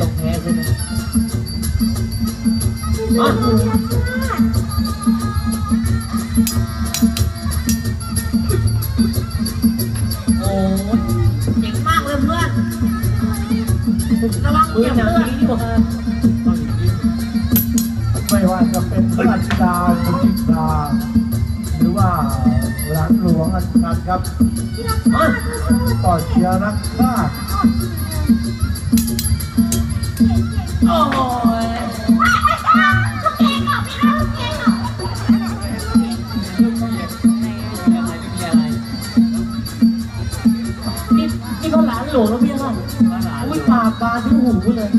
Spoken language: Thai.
ต้องแพ้ใช่ไหมมาโอ้ยเจ๋งมากเลยเพื่อน ระวังมืเหยีอยบหนังเพื่อนนี้ดีกว่าต้องอย่างนี้ไม่ว่าจะเป็นพระราชดาวคุณจิตราหรือ ว่าหลานหลวงอันกันครับมาต่อเชียร์นักฆ่าโอ้ยนี่นี่เขาหลานหลวงแล้วพี่ค่ะอุ้ยปากบานที่หูเลย